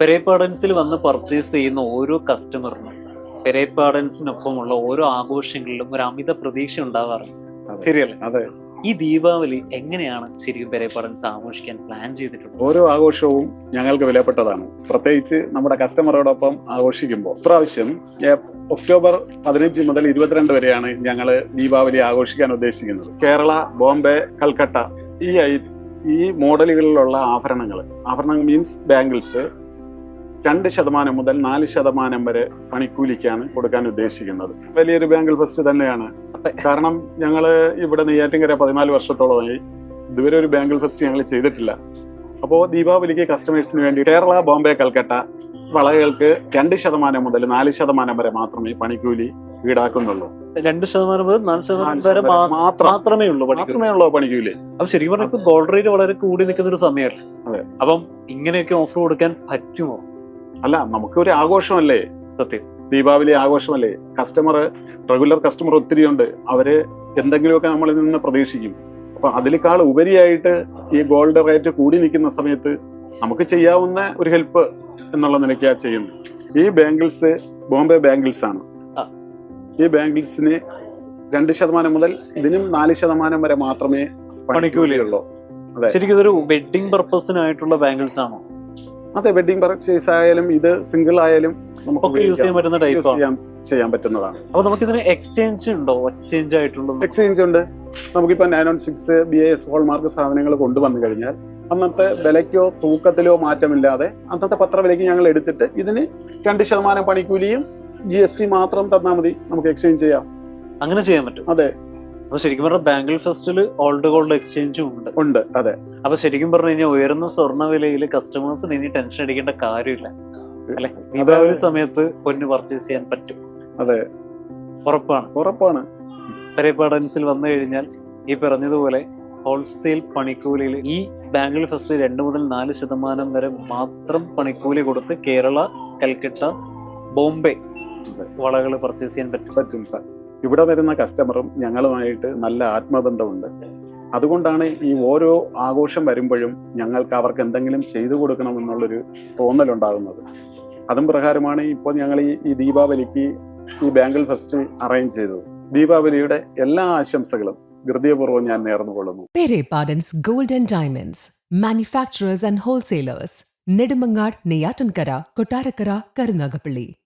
പെരേപ്പാടൻസിൽ വന്ന് പർച്ചേസ് ചെയ്യുന്ന ഓരോ കസ്റ്റമറിനും പെരേപ്പാടൻസിനൊപ്പമുള്ള ഓരോ ആഘോഷങ്ങളിലും ഒരു അമിത പ്രതീക്ഷ ഉണ്ടാവാറുണ്ട്. ശരിയല്ലേ? അതെ. ഈ ദീപാവലി എങ്ങനെയാണ് ശരിക്കും പെരേപ്പാടൻസ് ആഘോഷിക്കാൻ പ്ലാൻ ചെയ്തിട്ടുള്ളത്? ഓരോ ആഘോഷവും ഞങ്ങൾക്ക് വിലപ്പെട്ടതാണ്. പ്രത്യേകിച്ച് നമ്മുടെ കസ്റ്റമറോടൊപ്പം ആഘോഷിക്കുമ്പോൾ. ഇപ്രാവശ്യം ഒക്ടോബർ പതിനഞ്ച് മുതൽ ഇരുപത്തിരണ്ട് വരെയാണ് ഞങ്ങൾ ദീപാവലി ആഘോഷിക്കാൻ ഉദ്ദേശിക്കുന്നത്. കേരള ബോംബെ കൽക്കട്ട ഈ ഈ മോഡലുകളിലുള്ള ആഭരണങ്ങൾ ആഭരണങ്ങൾ മീൻസ് ബാംഗിൾസ് രണ്ട് ശതമാനം മുതൽ നാല് ശതമാനം വരെ പണിക്കൂലിക്കാണ് കൊടുക്കാൻ ഉദ്ദേശിക്കുന്നത്. വലിയൊരു ബാങ്കിൾ ഫസ്റ്റ് തന്നെയാണ്. കാരണം ഞങ്ങൾ ഇവിടെ നെയ്യാറ്റിൻകര പതിനാല് വർഷത്തോളമായി ഇതുവരെ ഒരു ബാങ്കിൾ ഫസ്റ്റ് ഞങ്ങൾ ചെയ്തിട്ടില്ല. അപ്പോൾ ദീപാവലിക്ക് കസ്റ്റമേഴ്സിന് വേണ്ടി കേരള ബോംബെ കൽക്കട്ട വളകൾക്ക് രണ്ട് ശതമാനം മുതൽ നാല് ശതമാനം വരെ മാത്രമേ പണിക്കൂലി ഈടാക്കുന്നുള്ളൂ. രണ്ട് ശതമാനം മുതൽ നാല് ശതമാനം വരെ മാത്രമേ ഉള്ളൂ മാത്രമേ ഉള്ളൂ പണിക്കൂലി. അപ്പൊ ശരിക്കും പറഞ്ഞാൽ ഗോൾഡ് റേറ്റ് വളരെ കൂടി നിൽക്കുന്ന ഒരു സമയമല്ലേ. അപ്പം ഇങ്ങനെയൊക്കെ ഓഫർ കൊടുക്കാൻ പറ്റുമോ? അല്ല നമുക്ക് ഒരു ആഘോഷമല്ലേ? സത്യം. ദീപാവലി ആഘോഷമല്ലേ? കസ്റ്റമർ റെഗുലർ കസ്റ്റമർ ഒത്തിരി ഉണ്ട്. അവർ എന്തെങ്കിലുമൊക്കെ നമ്മളിൽ നിന്ന് പ്രതീക്ഷിക്കും. അപ്പൊ അതിനേക്കാൾ ഉപരിയായിട്ട് ഈ ഗോൾഡ് റേറ്റ് കൂടി നിൽക്കുന്ന സമയത്ത് നമുക്ക് ചെയ്യാവുന്ന ഒരു ഹെൽപ്പ് എന്നുള്ള നിലയ്ക്കാ ചെയ്യുന്നത്. ഈ ബാങ്കിൾസ് ബോംബെ ബാങ്കിൾസ് ആണ്. ഈ ബാങ്കിൾസിന് രണ്ട് ശതമാനം മുതൽ ഇതിനും നാല് ശതമാനം വരെ മാത്രമേ പണിക്കൂലിയുള്ളൂ ശരിക്കും ഇതൊരു വെഡിങ് പർപ്പസിനായിട്ടുള്ള ബാങ്കിൾസ് ആണോ? അതെ വെഡിങ് പർച്ചേസ് ആയാലും ഇത് സിംഗിൾ ആയാലും നമുക്ക് യൂസ് ചെയ്യാൻ പറ്റുന്ന ടൈപ്പ് ചെയ്യാൻ പറ്റുന്നതാണ്. അപ്പൊ നമുക്ക് ഇതിന് എക്സ്ചേഞ്ച് ഉണ്ടോ എക്സ്ചേഞ്ച് ആയിട്ടുള്ള എക്സ്ചേഞ്ച് ഉണ്ട്. നമുക്കിപ്പോ nine one six B S hallmark സാധനങ്ങൾ കൊണ്ടുവന്നു കഴിഞ്ഞാൽ അന്നത്തെ വിലയ്ക്കോ തൂക്കത്തിലോ മാറ്റമില്ലാതെ അന്നത്തെ പത്രവിലയ്ക്ക് ഞങ്ങൾ എടുത്തിട്ട് ഇതിന് രണ്ട് ശതമാനം പണിക്കൂലിയും ജി എസ് ടി മാത്രം തന്നാൽ മതി നമുക്ക് എക്സ്ചേഞ്ച് ചെയ്യാം. അങ്ങനെ ചെയ്യാൻ പറ്റും. അതെ. അപ്പൊ ശരിക്കും പറഞ്ഞാൽ ബാംഗിൾ ഫെസ്റ്റിൽ ഓൾഡ് ഗോൾഡ് എക്സ്ചേഞ്ചും ഉണ്ട്. ഉണ്ട് അതെ. അപ്പൊ ശരിക്കും പറഞ്ഞു കഴിഞ്ഞാൽ ഉയർന്ന സ്വർണ വിലയിൽ കസ്റ്റമേഴ്സിന് ഇനി ടെൻഷൻ അടിക്കേണ്ട കാര്യമില്ല. അല്ലെ? ദീപാവലി സമയത്ത് പൊന്ന് പർച്ചേസ് ചെയ്യാൻ പറ്റും. അതെ. ഉറപ്പാണ്. ഉറപ്പാണ്. പെരേപ്പാടൻസിൽ വന്നു കഴിഞ്ഞാൽ ഈ പറഞ്ഞതുപോലെ ഹോൾസെയിൽ പണിക്കൂലിയിൽ ഈ ബാങ്കിൽ ഫെസ്റ്റ് രണ്ട് മുതൽ നാല് ശതമാനം വരെ മാത്രം പണിക്കൂലി കൊടുത്ത് കേരള കൽക്കട്ട ബോംബെ. വളകൾ പർച്ചേസ് ചെയ്യാൻ പറ്റും. പറ്റും സാർ. ഇവിടെ വരുന്ന കസ്റ്റമറും ഞങ്ങളുമായിട്ട് നല്ല ആത്മബന്ധമുണ്ട്. അതുകൊണ്ടാണ് ഈ ഓരോ ആഘോഷം വരുമ്പോഴും ഞങ്ങൾക്ക് അവർക്ക് എന്തെങ്കിലും ചെയ്തു കൊടുക്കണം കൊടുക്കണമെന്നുള്ളൊരു തോന്നലുണ്ടാകുന്നത്. അതും പ്രകാരമാണ് ഇപ്പോൾ ഞങ്ങൾ ഈ ഈ ദീപാവലിക്ക് ഈ ബാംഗിൾ ഫെസ്റ്റ് അറേഞ്ച് ചെയ്തത് ദീപാവലിയുടെ എല്ലാ ആശംസകളും ഹൃദയപൂർവം ഞാൻ നേർന്നുകൊള്ളുന്നു Pere golden diamonds manufacturers Diamonds, manufacturers and wholesalers, Kottarakkara Karunagapalli.